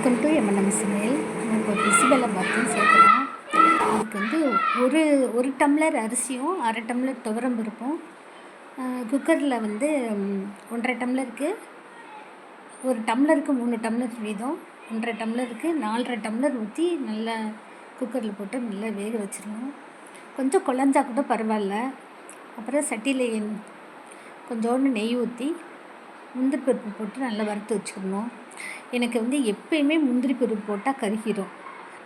Welcome to M&M சமையல் ஒரு பிசிபலை பாத்தும் சேர்க்கலாம். அதுக்கு வந்து ஒரு ஒரு டம்ளர் அரிசியும் அரை டம்ளர் துவரம் பருப்பும் குக்கரில் வந்து ஒன்றரை டம்ளருக்கு ஒரு டம்ளருக்கு மூணு டம்ளர் வீதம் ஒன்றரை டம்ளருக்கு நாலரை டம்ளர் ஊற்றி நல்லா குக்கரில் போட்டு நல்லா வேக வச்சிடணும். கொஞ்சம் குழஞ்சா கூட பரவாயில்ல. அப்புறம் சட்டியில் கொஞ்சோண்டு நெய் ஊற்றி முந்திரி பருப்பு போட்டு நல்லா வறுத்து வச்சுக்கணும் எனக்கு வந்து எப்பயுமே முந்திரி பருப்பு போட்டால் கருகிடும்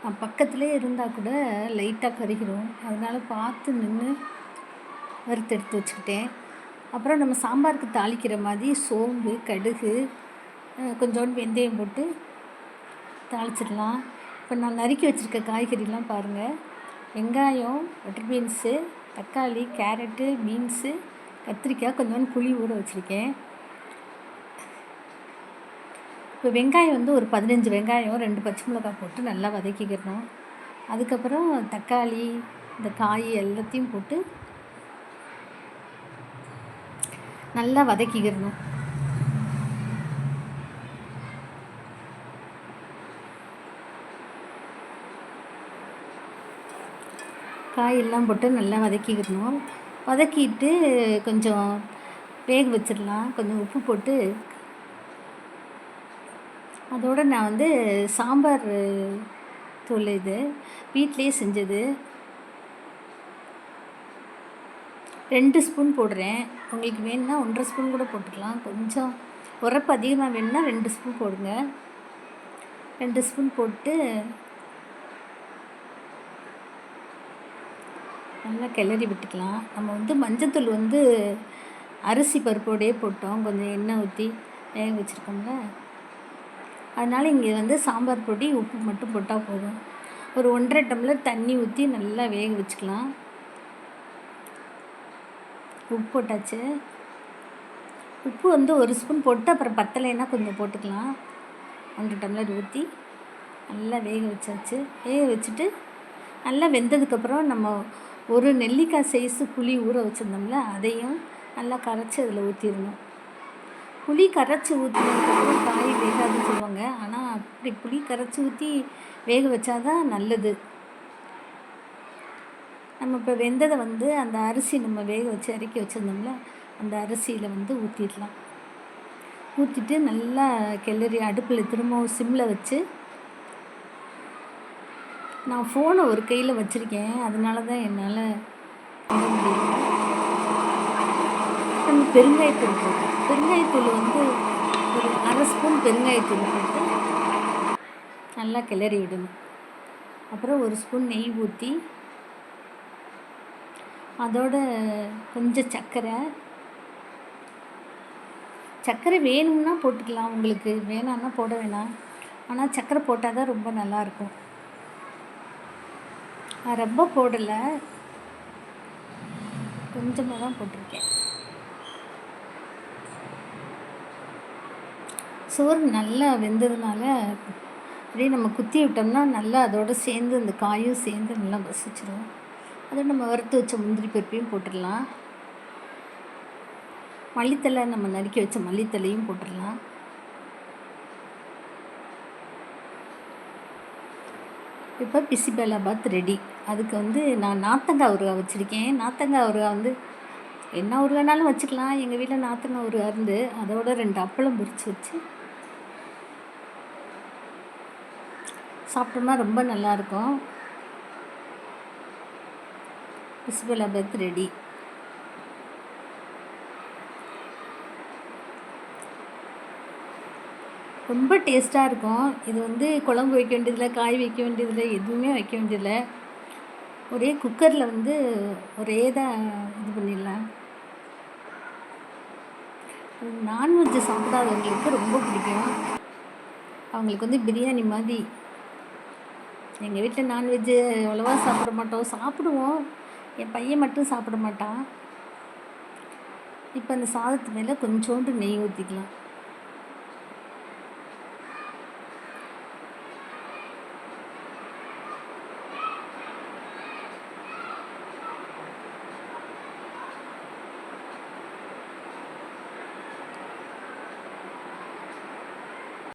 நான் பக்கத்துலேயே இருந்தால் கூட லைட்டாக கருகிடும் அதனால் பார்த்து நின்று வறுத்து எடுத்து வச்சுக்கிட்டேன். அப்புறம் நம்ம சாம்பாருக்கு தாளிக்கிற மாதிரி சோம்பு கடுகு கொஞ்சோண்டு வெந்தயம் போட்டு தாளிச்சிடலாம். இப்போ நான் நறுக்கி வச்சுருக்க காய்கறிலாம் பாருங்கள் வெங்காயம் பட்டர் பீன்ஸு தக்காளி கேரட்டு பீன்ஸு கத்திரிக்காய் கொஞ்சோண்டு புளி ஊற வச்சுருக்கேன். இப்போ வெங்காயம் வந்து ஒரு பதினஞ்சு வெங்காயம் ரெண்டு பச்சை மிளகாய் போட்டு நல்லா வதக்கிக்கிறணும் அதுக்கப்புறம் தக்காளி இந்த காய் எல்லாத்தையும் போட்டு நல்லா வதக்கிக்கிறணும் காயெல்லாம் போட்டு நல்லா வதக்கிக்கிறணும் வதக்கிட்டு கொஞ்சம் வேக வச்சிடலாம். கொஞ்சம் உப்பு போட்டு அதோடு நான் வந்து சாம்பார் தூள் இது வீட்டிலேயே செஞ்சது. ரெண்டு ஸ்பூன் போடுறேன். உங்களுக்கு வேணும்னா ஒன்றரை ஸ்பூன் கூட போட்டுக்கலாம். கொஞ்சம் உரப்பு அதிகமாக வேணும்னா ரெண்டு ஸ்பூன் போடுங்க. ரெண்டு ஸ்பூன் போட்டு நல்லா கிளறி விட்டுக்கலாம். நம்ம வந்து மஞ்சத்தூள் வந்து அரிசி பருப்போடையே போட்டோம். கொஞ்சம் எண்ணெய் ஊற்றி வேக வச்சுருக்கோம்ல. அதனால் இங்கே வந்து சாம்பார் பொடி உப்பு மட்டும் போட்டால் போதும். ஒரு ஒன்றரை டம்ளர் தண்ணி ஊற்றி நல்லா வேக வச்சுக்கலாம். உப்பு போட்டாச்சு. உப்பு வந்து ஒரு ஸ்பூன் போட்டு அப்புறம் பத்தலைன்னா கொஞ்சம் போட்டுக்கலாம். ஒன்றரை டம்ளர் ஊற்றி நல்லா வேக வச்சாச்சு. வேக வச்சுட்டு நல்லா வெந்ததுக்கப்புறம் நம்ம ஒரு நெல்லிக்காய் சைஸு புளி ஊற வச்சுருந்தோம்ல அதையும் நல்லா கரைச்சி அதில் ஊற்றிடணும் புளி கரைச்சி ஊற்றினதுக்கப்புறம் காய் வேகாதுன்னு சொல்லுவாங்க. ஆனால் அப்படி புளி கரைச்சி ஊற்றி வேக வச்சாதான் நல்லது. நம்ம இப்போ வெந்ததை வந்து அந்த அரிசி நம்ம வேக வச்சு இறக்கி வச்சுருந்தோம்ல அந்த அரிசியில் வந்து ஊற்றிடலாம் ஊற்றிட்டு நல்லா கிளறி அடுப்பில் திரும்பவும் சிம்மில் வச்சு நான் ஃபோனை ஒரு கையில் வச்சுருக்கேன். அதனால தான் என்னால் பண்ண முடியல. நம்ம பெருங்காயத்தூள் போட்டோம் பெருங்காயத்தூள் வந்து ஒரு அரை ஸ்பூன் பெருங்காயத்தூள் போட்டு நல்லா கிளறி விடணும். அப்புறம் ஒரு ஸ்பூன் நெய் ஊற்றி அதோட கொஞ்சம் சர்க்கரை. சர்க்கரை வேணும்னா போட்டுக்கலாம் உங்களுக்கு. வேணாம்னா போட வேணாம். ஆனால் சர்க்கரை போட்டால் தான் ரொம்ப நல்லாயிருக்கும் நான் ரொம்ப போடலை. கொஞ்சமாக தான் போட்டிருக்கேன். சோறு நல்லா வெந்ததுனால அப்படியே நம்ம குத்தி விட்டோம்னா நல்லா அதோடு சேர்ந்து அந்த காயும் சேர்ந்து நல்லா வசிச்சிடும் அதை நம்ம வறுத்து வச்ச முந்திரி பருப்பையும் போட்டுடலாம். மல்லித்தலை நம்ம நறுக்கி வச்ச மல்லித்தலையும் போட்டுடலாம். இப்போ பிசிபேலாபாத் ரெடி. அதுக்கு வந்து நான் நாத்தங்காய் ஊறுகாய் வச்சுருக்கேன். நாத்தங்காய் ஊறுகாய் வந்து என்ன ஊறுகாய்னாலும் வச்சுக்கலாம். எங்கள் வீட்டில் நாத்தங்காய் ஊறுகாய் இருந்து அதோட ரெண்டு அப்பளம் பொரிச்சு வச்சு சாப்பிட்டோம்னா ரொம்ப நல்லாயிருக்கும். பிசிபெலாபாத் ரெடி. ரொம்ப டேஸ்ட்டாக இருக்கும். இது வந்து குழம்பு வைக்க வேண்டியதில்லை காய் வைக்க வேண்டியதில்லை எதுவுமே வைக்க வேண்டியதில்லை. ஒரே குக்கரில் வந்து ஒரே தான் இது பண்ணிடலாம். நான்வெஜ்ஜு சாப்பிடாதவங்களுக்கு ரொம்ப பிடிக்கும். அவங்களுக்கு வந்து பிரியாணி மாதிரி எங்கள் வீட்டில் நான்வெஜ்ஜு அவ்வளோவா சாப்பிட மாட்டோம். சாப்பிடுவோம். என் பையன் மட்டும் சாப்பிட மாட்டான். இப்போ அந்த சாதத்து மேலே கொஞ்சோண்டு நெய் ஊற்றிக்கலாம்